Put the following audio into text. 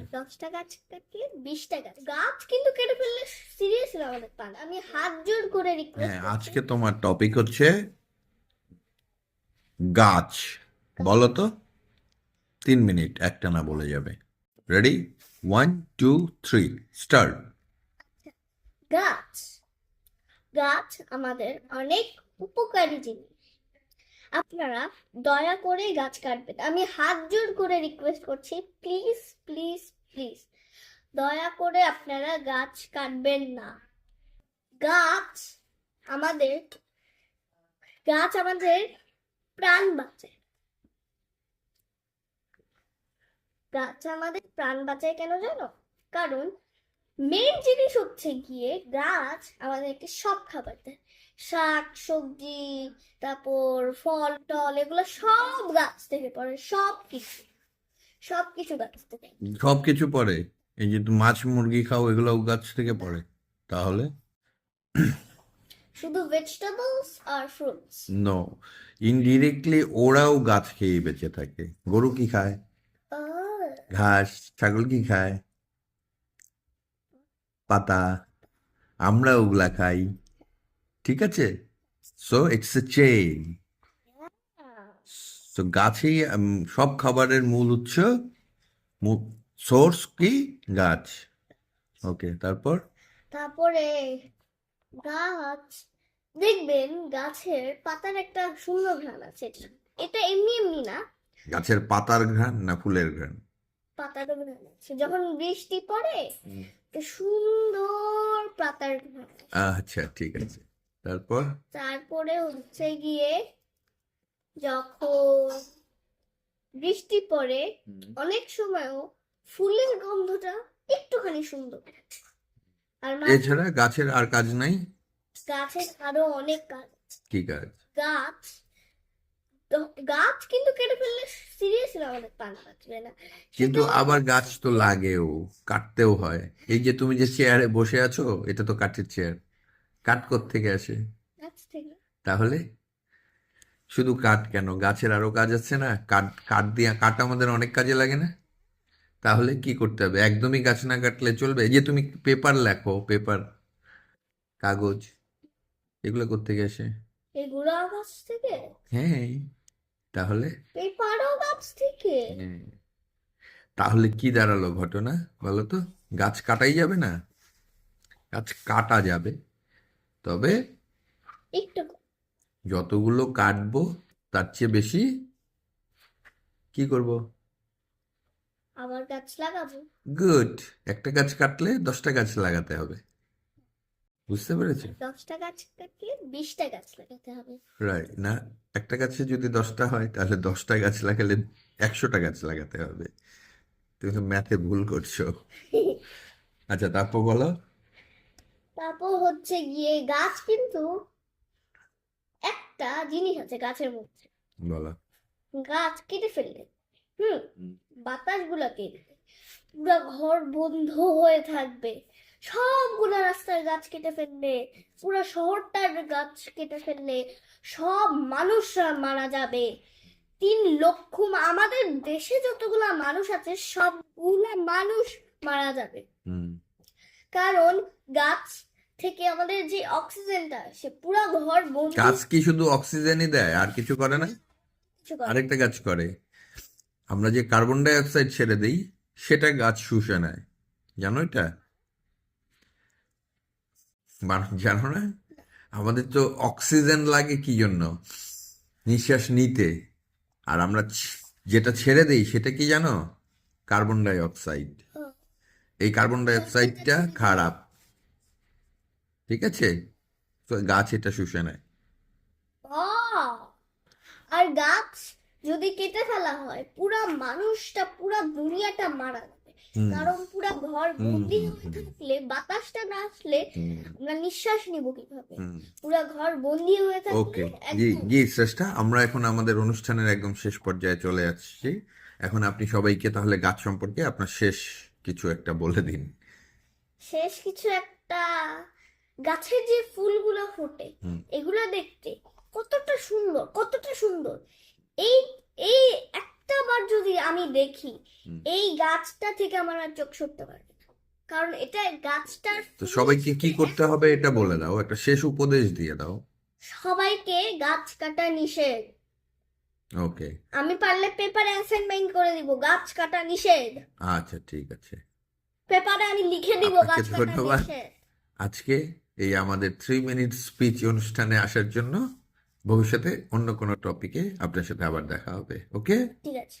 দশটা গাছ কাটলে বিশটা গাছ। গাছ কিন্তু কেটে ফেললে আমাদের পান। আমি হাত জোর করে রিকোয়েস্ট হ্যাঁ আজকে তোমার টপিক হচ্ছে গাছ। বলো তো তিন মিনিট একটা না বলে যাবে। Ready one two three start গাছ। গাছ আমাদের অনেক উপকারী জিনিস। আপনারা দয়া করে গাছ কাটবেন। আমি হাত জোর করে রিকোয়েস্ট করছি প্লিজ প্লিজ প্লিজ দয়া করে আপনারা গাছ কাটবেন না। গাছ আমাদের গাছ আমাদের প্রাণ বাঁচায়। গাছ আমাদের প্রাণ বাঁচায় কেন জানো? কারণ মেন জিনিস হচ্ছে গিয়ে গাছ আমাদেরকে সব খাবার দেয়। শাক সবজি তারপর ফল টল এগুলো সব গাছ থেকে পড়ে সব কিছু সব কিছু গাছ থেকে। সব কিছু পড়ে? এই যে মাছ মুরগি খাও এগুলো গাছ থেকে পড়ে? তাহলে? শুধু ভেজিটেবলস আর ফ্রুটস নো ইনডিরেক্টলি ওরাও গাছ খেয়ে বেঁচে থাকে। গরু কি খায়? ঘাস ছাগল কি খায়? পাতা। আমরা ওগুলা খাই। ঠিক আছে? সো ইটস এ চেইন তো গাছেই সব খাবারের মূল উৎস সোর্স কি? গাছ। ওকে তারপর? তারপরে গাছ দেখবেন গাছের পাতার একটা সুন্দর ঘ্রাণ আছে। এটা এমনি এমনি না। গাছের পাতার ঘ্রাণ না ফুলের ঘ্রাণ? পাতার ঘ্রাণ আছে। যখন বৃষ্টি পড়ে সুন্দর পাতার ঘ্রাণ আচ্ছা ঠিক আছে। তারপর? তারপরে হচ্ছে গিয়ে যখন বৃষ্টি পড়ে অনেক সময়ও ফুলের গন্ধটা একটুখানি সুন্দর। আর এছাড়া গাছের আর কাজ নাই? গাছের আরও অনেক কাজ। আছে। কি কাজ? গাছ। তো- গাছ কিন্তু কেটে ফেললে সিরিয়াসলি আমাদের প্রাণ বাঁচবে না। কিন্তু আবার গাছ তো লাগেও কাটতেও হয়। এই যে তুমি যে চেয়ারে বসে আছো এটা তো কাঠের চেয়ার কাঠ থেকে আসে? তাহলে? শুধু কাঠ কেন? গাছের আরও কাজ আছে না? কাঠ কাঠ দিয়ে কাঠ আমাদের অনেক কাজে লাগে না? তাহলে কি করতে হবে? একদমই গাছ না কাটলে চলবে? যে তুমি পেপার লেখো পেপার কাগজ এগুলো থেকে আসে? এগুলো গাছ থেকে? হ্যাঁ তাহলে? পেপারও গাছ থেকে। হ্যাঁ। তাহলে কি দাঁড়াল ঘটনা বলো তো? গাছ কাটাই যাবে না? গাছ কাটা যাবে। তবে একটু যতগুলো কাটবো তার চেয়ে বেশি কি করব? আবার গাছ লাগাবো। গুড। একটা গাছ কাটলে দশটা গাছ লাগাতে হবে। বুঝতে পেরেছ? দশটা গাছ কাটলে বিশটা গাছ লাগাতে হবে। রাইট না একটা গাছে যদি দশটা হয় তাহলে দশটা গাছ লাগালে একশোটা গাছ লাগাতে হবে। তুমি ম্যাথে ভুল করছ। আচ্ছা তারপর বলো। তারপর হচ্ছে গিয়ে গাছ কিন্তু একটা জিনিস আছে গাছের মধ্যে। বলো। গাছ কেটে ফেললে। হুম। বাতাসগুলা কেটে পুরো ঘর বন্ধ হয়ে থাকবে। সবগুলা রাস্তার গাছ কেটে ফেললে পুরো শহরটার গাছ কেটে ফেললে সব মানুষরা মারা যাবে। তিন লক্ষ আমাদের দেশে যতগুলা মানুষ আছে সবগুলা মানুষ মারা যাবে। হুম। কারণ গাছ থেকে আমাদের যে অক্সিজেনটা আসে পুরো ঘর বন্ধ গাছ কি শুধু অক্সিজেনই দেয় আর কিছু করে না? আরেকটা গাছ করে। আমরা যে কার্বন ডাই অক্সাইড ছেড়ে দেই সেটা গাছ শুষে নেয়। জানো এটা? জানো না? আমাদের তো অক্সিজেন লাগে কি জন্য? নিঃশ্বাস নিতে। আর আমরা যেটা ছেড়ে দেই সেটা কি জানো? Carbon dioxide. এই কার্বন ডাই অক্সাইডটা খারাপ। ঠিক আছে? তো গাছ এটা শুষে নেয়। আর গাছ যদি কেটে ফেলা হয় পুরা মানুষটা পুরা দুনিয়াটা মারা যাবে। কারণ পুরা ঘর বন্দি হয়ে থাকলে বাতাসটা না আসলে আমরা নিঃশ্বাস নিব কীভাবে। পুরা ঘর বন্দি হয়ে থাকলে ওকে। জি জি শ্রেষ্ঠা আমরা এখন আমাদের অনুষ্ঠানের একদম শেষ পর্যায়ে চলে আসছি। এখন আপনি সবাইকে তাহলে গাছ সম্পর্কে আপনার শেষ কিছু একটা বলে দিন। শেষ কিছু একটা গাছের যে ফুলগুলো ফোটে এগুলো দেখতে কতটা সুন্দর কতটা সুন্দর। এই এই এক একটা বার যদি আমি দেখি এই গাছটা থেকে আমার আর চোখ সরতে পারবে কারণ এটা গাছটার তো সবাইকে কি করতে হবে এটা বলে দাও একটা শেষ উপদেশ দিয়ে দাও। সবাইকে গাছ কাটা নিষেধ। ওকে আমি পারলে পেপারে অ্যাসাইনমেন্ট করে দিব গাছ কাটা নিষেধ। আচ্ছা ঠিক আছে। পেপারে আমি লিখে দিব গাছ কাটা। নিষেধ। আজকে এই আমাদের থ্রি মিনিট স্পিচ অনুষ্ঠানে আসার জন্য ভবিষ্যতে অন্য কোনো টপিকে আপনার সাথে আবার দেখা হবে ওকে ঠিক আছে।